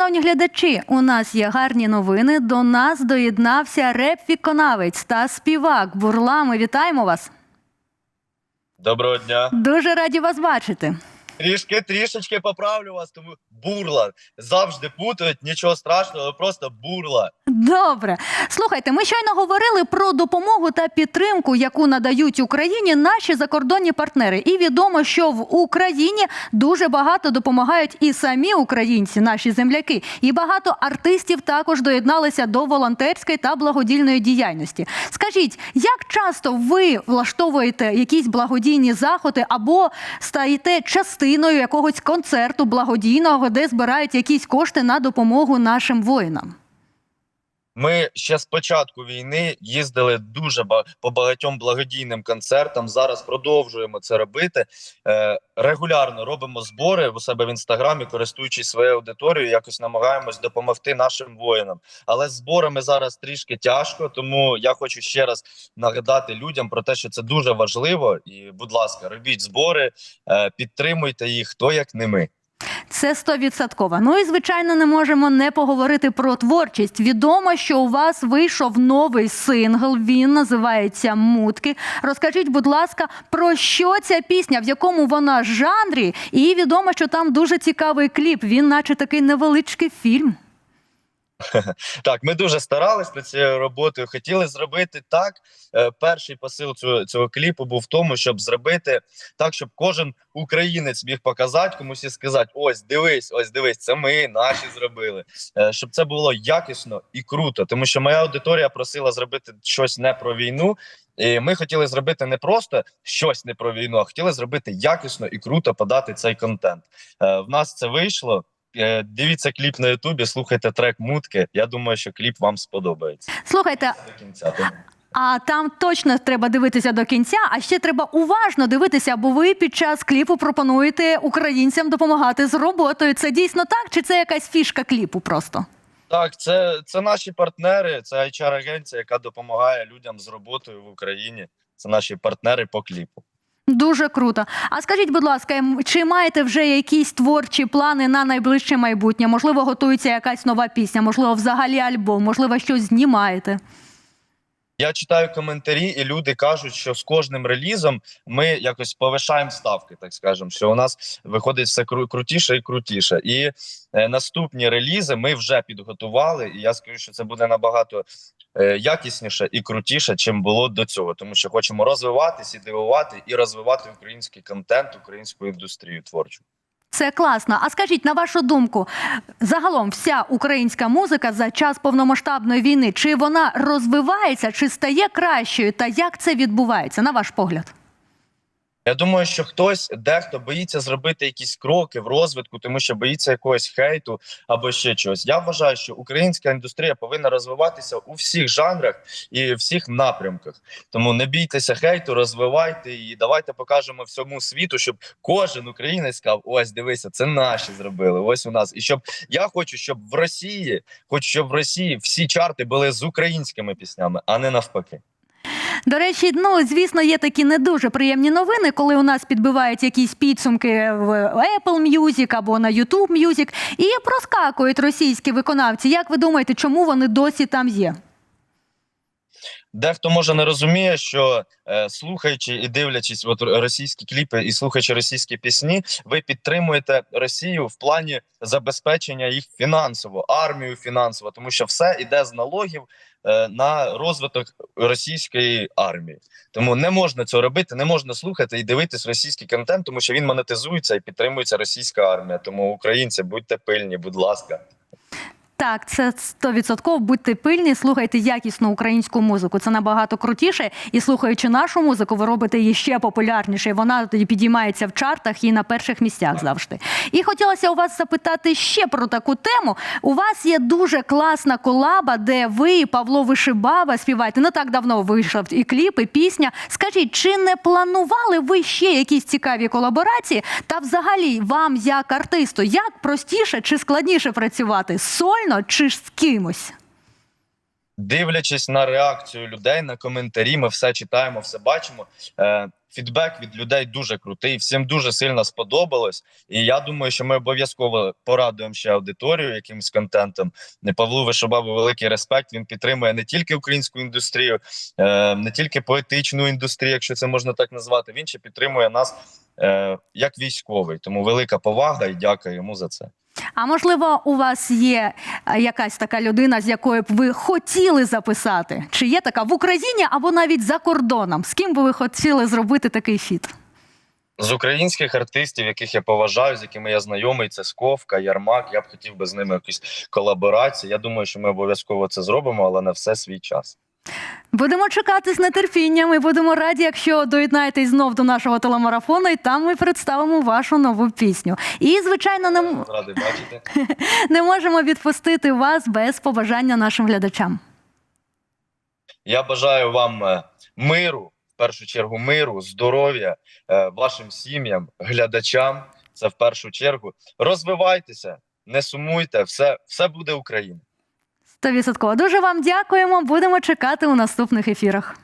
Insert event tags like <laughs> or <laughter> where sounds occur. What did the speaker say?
Шановні глядачі, у нас є гарні новини. До нас доєднався реп-віконавець та співак Бурла. Ми вітаємо вас. Доброго дня. Дуже раді вас бачити. Трішки трішечки поправлю вас, тому бурла. Завжди путають, нічого страшного, просто бурла. Добре, слухайте, ми щойно говорили про допомогу та підтримку, яку надають Україні наші закордонні партнери. І відомо, що в Україні дуже багато допомагають і самі українці, наші земляки, і багато артистів також доєдналися до волонтерської та благодійної діяльності. Скажіть, як часто ви влаштовуєте якісь благодійні заходи або стаєте частиною якогось концерту благодійного, де збирають якісь кошти на допомогу нашим воїнам? Ми ще з початку війни їздили дуже по багатьом благодійним концертам. Зараз продовжуємо це робити. Е, регулярно робимо збори у себе в інстаграмі, користуючись своєю аудиторією, якось намагаємось допомогти нашим воїнам. Але з зборами зараз трішки тяжко, тому я хочу ще раз нагадати людям про те, що це дуже важливо. І, будь ласка, робіть збори, е, підтримуйте їх, хто як не ми. Це стовідсотково. Ну і звичайно, не можемо не поговорити про творчість. Відомо, що у вас вийшов новий сингл. Він називається Мутки. Розкажіть, будь ласка, про що ця пісня, в якому вона жанрі? І відомо, що там дуже цікавий кліп. Він, наче такий невеличкий фільм. <laughs> Так, ми дуже старались над цією роботою. Хотіли зробити так. е, Перший посил цього, цього кліпу був в тому, щоб зробити так, щоб кожен українець міг показати комусь і сказати: ось дивись, ось дивись, це ми наші зробили. Е, Щоб це було якісно і круто. Тому що моя аудиторія просила зробити щось не про війну. І ми хотіли зробити не просто щось не про війну, а хотіли зробити якісно і круто подати цей контент. Е, В нас це вийшло. Е, Дивіться кліп на Ютубі, слухайте трек мутки. Я думаю, що кліп вам сподобається Слухайте, до кінця. тому- а там точно треба дивитися до кінця, а ще треба уважно дивитися, бо ви під час кліпу пропонуєте українцям допомагати з роботою. Це дійсно так, чи це якась фішка кліпу просто? Так, це, це наші партнери, це HR-агенція, яка допомагає людям з роботою в Україні. Це наші партнери по кліпу. Дуже круто. А скажіть, будь ласка, чи маєте вже якісь творчі плани на найближче майбутнє? Можливо, готується якась нова пісня, можливо, взагалі альбом, можливо, щось знімаєте. Я читаю коментарі, і люди кажуть, що з кожним релізом ми якось повишаємо ставки, так скажемо, що у нас виходить все кру- крутіше і крутіше. І е, наступні релізи ми вже підготували. І я скажу, що це буде набагато якісніше і крутіше, чим було до цього, тому що хочемо розвиватись і дивувати, і розвивати український контент, українську індустрію творчу. Це класно. А скажіть, на вашу думку, загалом вся українська музика за час повномасштабної війни, чи вона розвивається, чи стає кращою? Та як це відбувається, на ваш погляд? Я думаю, що хтось дехто боїться зробити якісь кроки в розвитку, тому що боїться якогось хейту або ще чогось. Я вважаю, що українська індустрія повинна розвиватися у всіх жанрах і всіх напрямках. Тому не бійтеся хейту, розвивайте і давайте покажемо всьому світу, щоб кожен українець сказав: ось дивися, це наші зробили. Ось у нас. І щоб я хочу, щоб в Росії, хочу, щоб в Росії всі чарти були з українськими піснями, а не навпаки. До речі, ну звісно, є такі не дуже приємні новини, коли у нас підбивають якісь підсумки в Apple Music або на YouTube Music і проскакують російські виконавці. Як ви думаєте, чому вони досі там є? Дехто може не розуміє, що е, слухаючи і дивлячись от російські кліпи і слухаючи російські пісні, ви підтримуєте Росію в плані забезпечення їх фінансово, армію фінансово, тому що все йде з налогів е, на розвиток російської армії. Тому не можна цього робити, не можна слухати і дивитись російський контент, тому що він монетизується і підтримується російська армія. Тому українці, будьте пильні, будь ласка. Так, це 100%. Будьте пильні, слухайте якісну українську музику. Це набагато крутіше. І слухаючи нашу музику, ви робите її ще популярніше. Вона тоді підіймається в чартах і на перших місцях завжди. І хотілося у вас запитати ще про таку тему. У вас є дуже класна колаба, де ви, Павло Вишибава, співаєте. Не так давно вийшов і кліп, і пісня. Скажіть, чи не планували ви ще якісь цікаві колаборації? Та взагалі вам, як артисту, як простіше чи складніше працювати сольно чи ж з кимось? дивлячись на реакцію людей, на коментарі, ми все читаємо, все бачимо. Е, фідбек від людей дуже крутий. Всім дуже сильно сподобалось. І я думаю, що ми обов'язково порадуємо ще аудиторію якимось контентом. Не Павлу Вишобабу великий респект. Він підтримує не тільки українську індустрію, е, не тільки поетичну індустрію, якщо це можна так назвати. Він ще підтримує нас е, як військовий. Тому велика повага і дякую йому за це. А можливо, у вас є е, якась така людина, з якою б ви хотіли записати? Чи є така в Україні або навіть за кордоном? З ким би ви хотіли зробити такий фіт? З українських артистів, яких я поважаю, з якими я знайомий, це Сковка, Ярмак. Я б хотів би з ними якісь колаборації. Я думаю, що ми обов'язково це зробимо, але на все свій час. Будемо чекати з нетерпінням і будемо раді, якщо доєднаєтесь знов до нашого телемарафону, і там ми представимо вашу нову пісню. І, звичайно, не, бачити. <laughs> не можемо відпустити вас без побажання нашим глядачам. Я бажаю вам е, миру, в першу чергу, миру, здоров'я е, вашим сім'ям, глядачам. Це в першу чергу. Розвивайтеся, не сумуйте, все, все буде Україна. Стовідсотково. Дуже вам дякуємо. Будемо чекати у наступних ефірах.